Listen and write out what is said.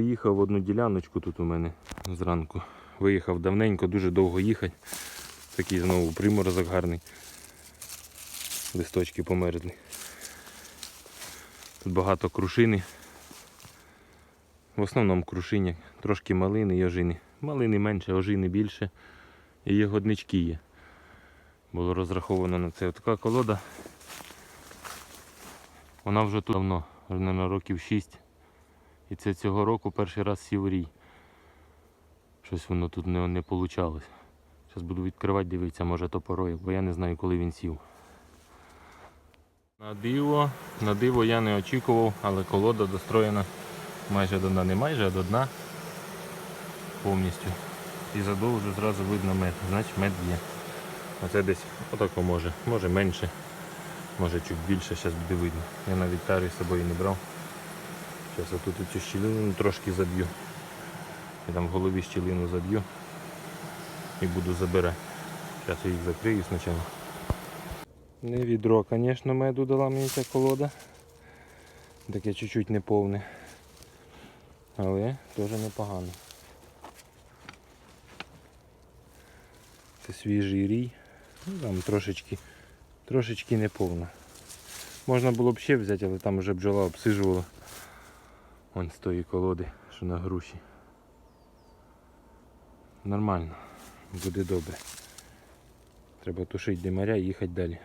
Їхав в одну діляночку тут у мене зранку. Виїхав давненько, дуже довго їхати. Такий знову приморозок гарний. Листочки померзли. Тут багато крушини. В основному крушиня, трошки малини і ожини. Малини менше, ожини більше. І ягоднички є. Було розраховано на це. Така колода. Вона вже тут давно, вже на років 6. І це цього року перший раз сів рій. Щось воно тут не, не вийшло. Зараз буду відкривати, дивитися, може топорою, бо я не знаю, коли він сів. На диво, на диво я не очікував, але колода достроєна майже до дна, не майже, а до дна повністю. І задовго вже зразу видно мед, значить мед є. А це десь отако може, може менше, може чуть більше, зараз буде видно. Я навіть тари з собою не брав. Зараз отут цю щілину трошки заб'ю. Я там в голові щілину заб'ю і буду забирати. Зараз я їх закрию спочатку. Не відро, звісно, меду дала мені ця колода. Таке чуть-чуть неповне. Але теж непогано. Це свіжий рій. Ну, там трошечки, трошечки неповна. Можна було б ще взяти, але там вже бджола обсижувала. Вон з тої колоди, що на груші. Нормально, буде добре. Треба тушити димаря і їхати далі.